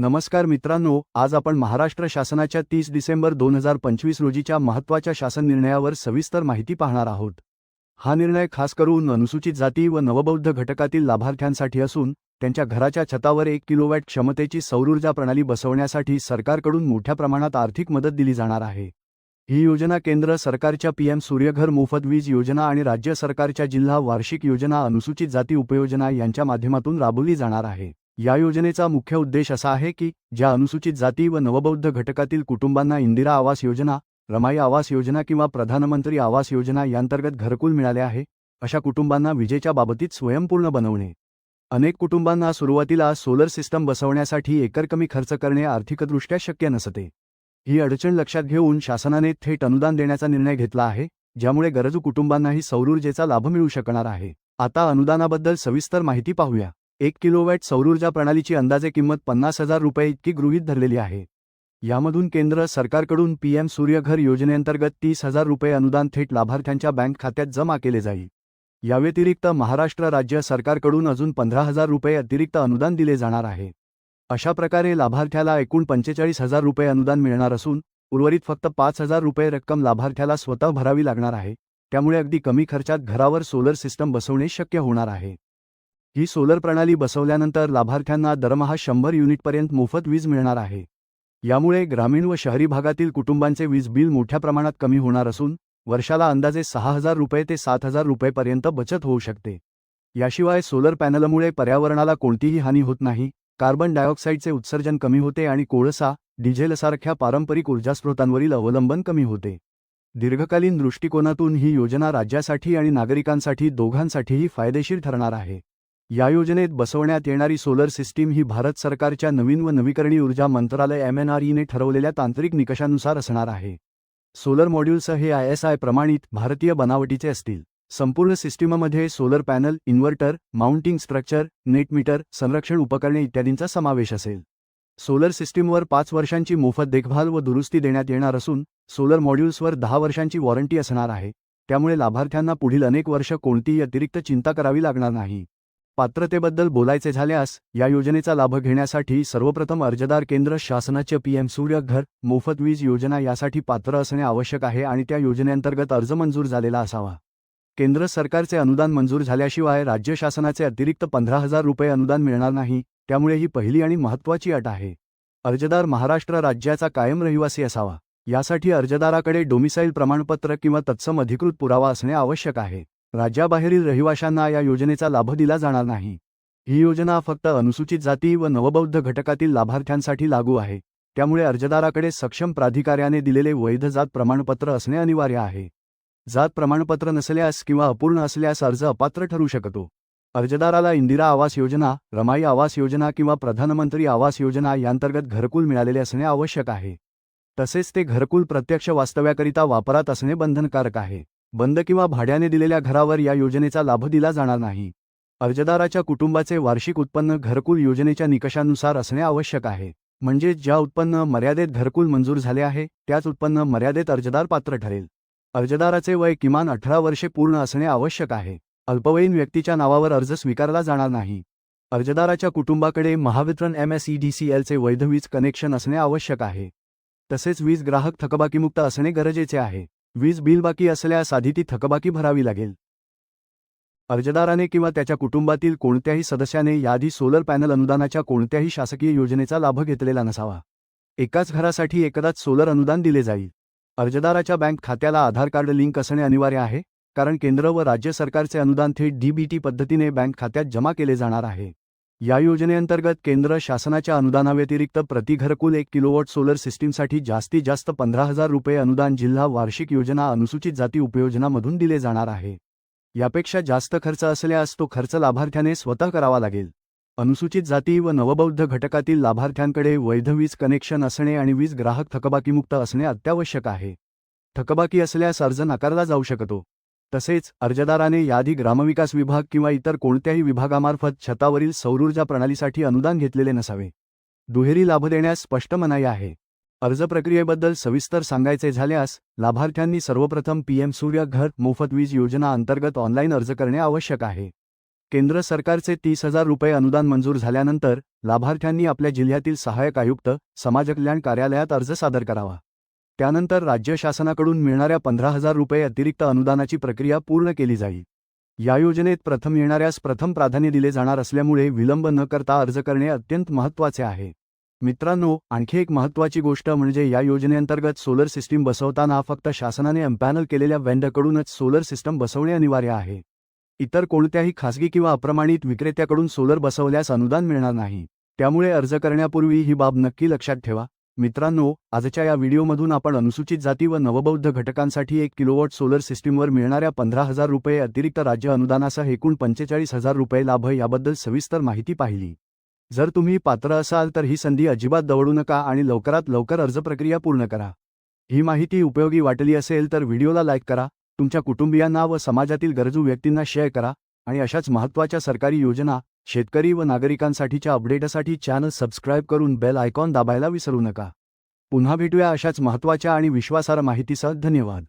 नमस्कार मित्रांनो आज आपण महाराष्ट्र शासनाच्या तीस डिसेंबर दोन हजार पंचवीस रोजीच्या महत्त्वाच्या शासन निर्णयावर सविस्तर माहिती पाहणार आहोत. हा निर्णय खास करून अनुसूचित जाती व नवबौद्ध घटकातील लाभार्थ्यांसाठी असून त्यांच्या घराच्या छतावर एक किलोवॅट क्षमतेची सौरऊर्जा प्रणाली बसवण्यासाठी सरकारकडून मोठ्या प्रमाणात आर्थिक मदत दिली जाणार आहे. ही योजना केंद्र सरकारच्या पीएम सूर्यघर मोफत वीज योजना आणि राज्य सरकारच्या जिल्हा वार्षिक योजना अनुसूचित जाती उपयोजना यांच्या माध्यमातून राबवली जाणार आहे. या योजनेचा मुख्य उद्देश असा आहे की ज्या अनुसूचित जाती व नवबौद्ध घटकातील कुटुंबांना इंदिरा आवास योजना रमाई आवास योजना किंवा प्रधानमंत्री आवास योजना यांतर्गत घरकुल मिळाले आहे अशा कुटुंबांना विजेच्या बाबतीत स्वयंपूर्ण बनवणे. अनेक कुटुंबांना सुरुवातीला सोलर सिस्टम बसवण्यासाठी एकर कमी खर्च करणे आर्थिकदृष्ट्या शक्य नसते. ही अडचण लक्षात घेऊन शासनाने थेट अनुदान देण्याचा निर्णय घेतला आहे ज्यामुळे गरजू कुटुंबांनाही सौरऊर्जेचा लाभ मिळू शकणार आहे. आता अनुदानाबद्दल सविस्तर माहिती पाहूया. एक किलोवॅट सौरऊर्जा प्रणालीची अंदाजे किंमत पन्नास हजार रुपये इतकी गृहीत धरलेली आहे. यामधून केंद्र सरकारकडून पीएम सूर्यघर योजनेअंतर्गत तीस हजार रुपये अनुदान थेट लाभार्थ्यांच्या बँक खात्यात जमा केले जाईल. याव्यतिरिक्त महाराष्ट्र राज्य सरकारकडून अजून पंधरा हजार रुपये अतिरिक्त अनुदान दिले जाणार आहे. अशा प्रकारे लाभार्थ्याला एकूण पंचेचाळीस हजार रुपये अनुदान मिळणार असून उर्वरित फक्त पाच हजार रुपये रक्कम लाभार्थ्याला स्वतः भरावी लागणार आहे. त्यामुळे अगदी कमी खर्चात घरावर सोलर सिस्टम बसवणे शक्य होणार आहे. ही सोलर प्रणाली बसवल्यानंतर लाभार्थ्यांना दरमहा शंभर युनिटपर्यंत मोफत वीज मिळणार आहे. यामुळे ग्रामीण व शहरी भागातील कुटुंबांचे वीज बिल मोठ्या प्रमाणात कमी होणार असून वर्षाला अंदाजे सहा हजार रुपये ते सात हजार रुपयेपर्यंत बचत होऊ शकते. याशिवाय सोलर पॅनलमुळे पर्यावरणाला कोणतीही हानी होत नाही कार्बन डायऑक्साईडचे उत्सर्जन कमी होते आणि कोळसा डिझेलसारख्या पारंपरिक ऊर्जास्रोतांवरील अवलंबन कमी होते. दीर्घकालीन दृष्टिकोनातून ही योजना राज्यासाठी आणि नागरिकांसाठी दोघांसाठीही फायदेशीर ठरणार आहे. या योजनेत बसवण्यात येणारी सोलर सिस्टीम ही भारत सरकारच्या नवीन व नवीकरणीय ऊर्जा मंत्रालय एमएनआरईने ठरवलेल्या तांत्रिक निकषानुसार असणार आहे. सोलर मॉड्यूल्स हे आय एस आय प्रमाणित भारतीय बनावटीचे असतील. संपूर्ण सिस्टीममध्ये solar panel inverter mounting structure net meter संरक्षण उपकरणे इत्यादींचा समावेश असेल. सोलर सिस्टीमवर पाच वर्षांची मोफत देखभाल व दुरुस्ती देण्यात येणार असून सोलर मॉड्यूल्सवर दहा वर्षांची वॉरंटी असणार आहे. त्यामुळे लाभार्थ्यांना पुढील अनेक वर्ष कोणतीही अतिरिक्त चिंता करावी लागणार नाही. पात्रतेबद्दल बोलायचे झाल्यास या योजनेचा लाभ घेण्यासाठी सर्वप्रथम अर्जदार केंद्र शासनाचे पीएम सूर्यघर मोफत वीज योजना यासाठी पात्र असणे आवश्यक आहे आणि त्या योजनेअंतर्गत अर्ज मंजूर झालेला असावा. केंद्र सरकारचे अनुदान मंजूर झाल्याशिवाय राज्य शासनाचे अतिरिक्त पंधरा हजार रुपये अनुदान मिळणार नाही त्यामुळे ही पहिली आणि महत्त्वाची अट आहे. अर्जदार महाराष्ट्र राज्याचा कायम रहिवासी असावा यासाठी अर्जदाराकडे डोमिसाईल प्रमाणपत्र किंवा तत्सम अधिकृत पुरावा असणे आवश्यक आहे. राज्याबाहेरील रहिवाशांना या योजनेचा लाभ दिला जाणार नाही. ही योजना फक्त अनुसूचित जाती व नवबौद्ध घटकातील लाभार्थ्यांसाठी लागू आहे. त्यामुळे अर्जदाराकडे सक्षम प्राधिकाऱ्याने दिलेले वैध जात प्रमाणपत्र असणे अनिवार्य आहे. जात प्रमाणपत्र नसल्यास किंवा अपूर्ण असल्यास अर्ज अपात्र ठरू शकतो. अर्जदाराला इंदिरा आवास योजना रमाई आवास योजना किंवा प्रधानमंत्री आवास योजना यांतर्गत घरकुल मिळालेले असणे आवश्यक आहे. तसेच ते घरकुल प्रत्यक्ष वास्तव्याकरिता वापरात असणे बंधनकारक आहे. बंद किंवा भाड्याने दिलेल्या घरावर या योजनेचा लाभ दिला जाणार नाही. अर्जदाराच्या कुटुंबाचे वार्षिक उत्पन्न घरकुल योजनेच्या निकषानुसार असणे आवश्यक आहे. म्हणजे ज्या उत्पन्न मर्यादेत घरकुल मंजूर झाले आहे त्याच उत्पन्न मर्यादेत अर्जदार पात्र ठरेल. अर्जदाराचे वय किमान अठरा वर्षे पूर्ण असणे आवश्यक आहे. अल्पवयीन व्यक्तीच्या नावावर अर्ज स्वीकारला जाणार नाही. अर्जदाराच्या कुटुंबाकडे महावितरण एमएसईडीसीएलचे वैध वीज कनेक्शन असणे आवश्यक आहे. तसेच वीज ग्राहक थकबाकीमुक्त असणे गरजेचे आहे. वीज बिल बाकी असल्यास आधी ती थकबाकी भरावी लागेल. अर्जदाराने किंवा त्याच्या कुटुंबातील कोणत्याही सदस्याने याआधी सोलर पॅनल अनुदानाच्या कोणत्याही शासकीय योजनेचा लाभ घेतलेला नसावा. एकाच घरासाठी एकदाच सोलर अनुदान दिले जाईल. अर्जदाराच्या बँक खात्याला आधार कार्ड लिंक असणे अनिवार्य आहे कारण केंद्र व राज्य सरकारचे अनुदान थेट डीबीटी पद्धतीने बँक खात्यात जमा केले जाणार आहे. या योजनेअंतर्गत केंद्र शासनाच्या अनुदानाव्यतिरिक्त प्रति घरकुल एक किलोवॉट सोलर सिस्टीमसाठी जास्तीत जास्त पंधरा हजार रुपये अनुदान जिल्हा वार्षिक योजना अनुसूचित जाती उपयोजनामधून दिले जाणार आहे. यापेक्षा जास्त खर्च असल्यास तो खर्च लाभार्थ्याने स्वतः करावा लागेल. अनुसूचित जाती व नवबौद्ध घटकातील लाभार्थ्यांकडे वैध वीज कनेक्शन असणे आणि वीज ग्राहक थकबाकीमुक्त असणे अत्यावश्यक आहे. थकबाकी असल्यास अर्ज नाकारला जाऊ शकतो. तसेच अर्जदाराने याआधी ग्रामविकास विभाग किंवा इतर कोणत्याही विभागामार्फत छतावरील सौरऊर्जा प्रणालीसाठी अनुदान घेतलेले नसावे. दुहेरी लाभ देण्यास स्पष्ट मनाई आहे. अर्ज प्रक्रियेबद्दल सविस्तर सांगायचे झाल्यास लाभार्थ्यांनी सर्वप्रथम पीएम सूर्य घर मोफत वीज योजना अंतर्गत ऑनलाईन अर्ज करणे आवश्यक आहे. केंद्र सरकारचे तीस हजार रुपये अनुदान मंजूर झाल्यानंतर लाभार्थ्यांनी आपल्या जिल्ह्यातील सहाय्यक आयुक्त समाजकल्याण कार्यालयात अर्ज सादर करावा. त्यानंतर राज्य शासनाकडून मिळणाऱ्या पंधरा हजार रुपये अतिरिक्त अनुदानाची प्रक्रिया पूर्ण केली जाईल. या योजनेत प्रथम येणाऱ्यास प्रथम प्राधान्य दिले जाणार असल्यामुळे विलंब न करता अर्ज करणे अत्यंत महत्त्वाचे आहे. मित्रांनो आणखी एक महत्त्वाची गोष्ट म्हणजे या योजनेअंतर्गत सोलर सिस्टीम बसवताना फक्त शासनाने एम्पॅनल केलेल्या वेंडकडूनच सोलर सिस्टम बसवणे अनिवार्य आहे. इतर कोणत्याही खासगी किंवा अप्रमाणित विक्रेत्याकडून सोलर बसवल्यास अनुदान मिळणार नाही. त्यामुळे अर्ज करण्यापूर्वी ही बाब नक्की लक्षात ठेवा. मित्रांनो आजच्या या व्हिडिओमधून आपण अनुसूचित जाती व नवबौद्ध घटकांसाठी एक किलोवॉट सोलर सिस्टीमवर मिळणाऱ्या पंधरा हजार रुपये अतिरिक्त राज्य अनुदानासह एकूण पंचेचाळीस हजार रुपये लाभ याबद्दल सविस्तर माहिती पाहिली. जर तुम्ही पात्र असाल तर ही संधी अजिबात दवडू नका आणि लवकरात लवकर अर्ज प्रक्रिया पूर्ण करा. ही माहिती उपयोगी वाटली असेल तर व्हिडिओला लाईक करा तुमच्या कुटुंबियांना व समाजातील गरजू व्यक्तींना शेअर करा आणि अशाच महत्त्वाच्या सरकारी योजना शेतकरी व नागरिकांसाठीच्या अपडेटसाठी चॅनल सबस्क्राईब करून बेल आयकॉन दाबायला विसरू नका. पुन्हा भेटूया अशाच महत्त्वाच्या आणि विश्वासार्ह माहितीसह. धन्यवाद.